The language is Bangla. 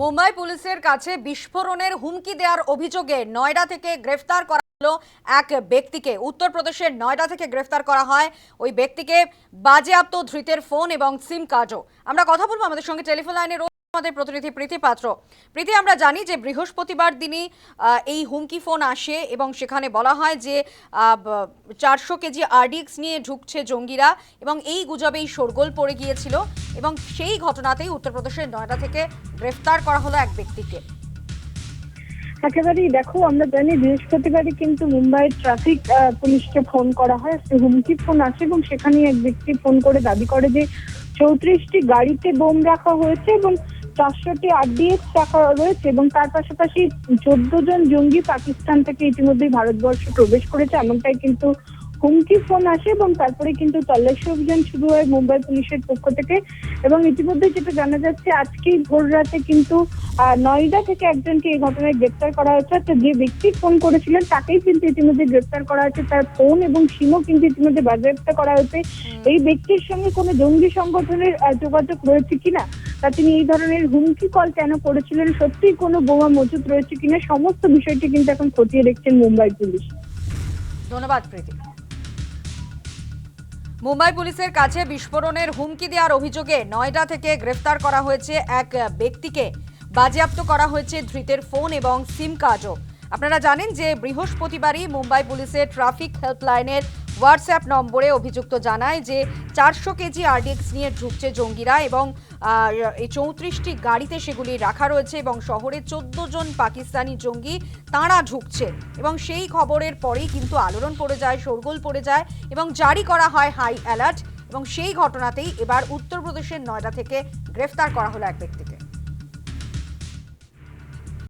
মুম্বাই পুলিশের কাছে বিস্ফোরণের হুমকি দেওয়ার অভিযোগে নয়ডা থেকে গ্রেফতার করা হলো এক ব্যক্তিকে। উত্তরপ্রদেশের নয়ডা থেকে গ্রেফতার করা হয় ওই ব্যক্তিকে বাজেয়াপ্ত ধৃতের ফোন এবং সিম কার্ডও। আমরা কথা বলব আমাদের সঙ্গে টেলিফোন লাইনে আমাদের প্রতিনিধি প্রীতি পাত্র। প্রীতি, আমরা জানি যে বৃহস্পতিবার দিনই এই হুমকি ফোন আসে এবং সেখানে বলা হয় যে চারশো কেজি আরডিএক্স নিয়ে ঢুকছে জঙ্গিরা এবং এই গুজবেই শোরগোল পড়ে গিয়েছিল এবং সেই ঘটনাতেই উত্তরপ্রদেশের নয়ডা থেকে গ্রেফতার করা হলো এক ব্যক্তিকে। একেবারেই দেখো, আমরা জানি বৃহস্পতিবারই কিন্তু মুম্বাই ট্রাফিক পুলিশকে ফোন করা হয়। হুমকি ফোন আসে এবং সেখানে এক ব্যক্তি ফোন করে দাবি করে যে, চৌত্রিশটি গাড়িতে বোম রাখা হয়েছে এবং চারশোটি আরডিএক্স রাখা রয়েছে এবং তার পাশাপাশি চোদ্দ জন জঙ্গি পাকিস্তান থেকে ইতিমধ্যেই ভারতবর্ষে প্রবেশ করেছে এমনটাই কিন্তু হুমকি ফোন আসে এবং তারপরে কিন্তু তল্লাশি অভিযান শুরু হয় মুম্বাই পুলিশের পক্ষ থেকে এবং ইতিমধ্যে যেটা জানা যাচ্ছে আজকেই ভোর রাতে কিন্তু আহ, নয়ডা থেকে একজনকে এই ঘটনায় গ্রেপ্তার করা হয়েছে। তো যে ব্যক্তি ফোন করেছিলেন তাকেই কিন্তু ইতিমধ্যে গ্রেপ্তার করা হয়েছে। তার ফোন এবং সিমও কিন্তু ইতিমধ্যে বাজেয়াপ্ত করা হয়েছে। এই ব্যক্তির সঙ্গে কোনো জঙ্গি সংগঠনের যোগাযোগ রয়েছে কিনা? তা তিনি এই ধরনের হুমকি কল কেন করেছিলেন? সত্যিই কোনো বোমা মজুদ রয়েছে কিনা? সমস্ত বিষয়টি কিন্তু এখন খতিয়ে দেখছেন মুম্বাই পুলিশ। ধন্যবাদ, প্রীতি। মুম্বাই পুলিশের কাছে বিস্ফোরণের হুমকি দেওয়ার অভিযোগে নয়ডা থেকে গ্রেফতার করা হয়েছে এক ব্যক্তিকে। বাজেয়াপ্ত করা হয়েছে ধৃতের ফোন এবং সিম কার্ডও। আপনারা জানেন যে বৃহস্পতিবারই মুম্বাই পুলিশের ট্রাফিক হেল্পলাইনের হোয়াটসঅ্যাপ নম্বরে অভিযুক্ত জানায় যে চারশো কেজি আরডিএক্স নিয়ে ঢুকছে জঙ্গিরা এবং এই চৌত্রিশটি গাড়িতে সেগুলি রাখা রয়েছে এবং শহরে চোদ্দ জন পাকিস্তানি জঙ্গি তাঁরা ঢুকছে এবং সেই খবরের পরেই কিন্তু আলোড়ন পড়ে যায়, শোরগোল পড়ে যায় এবং জারি করা হয় হাই অ্যালার্ট এবং সেই ঘটনাতেই এবার উত্তরপ্রদেশের নয়ডা থেকে গ্রেফতার করা হলো এক ব্যক্তিকে।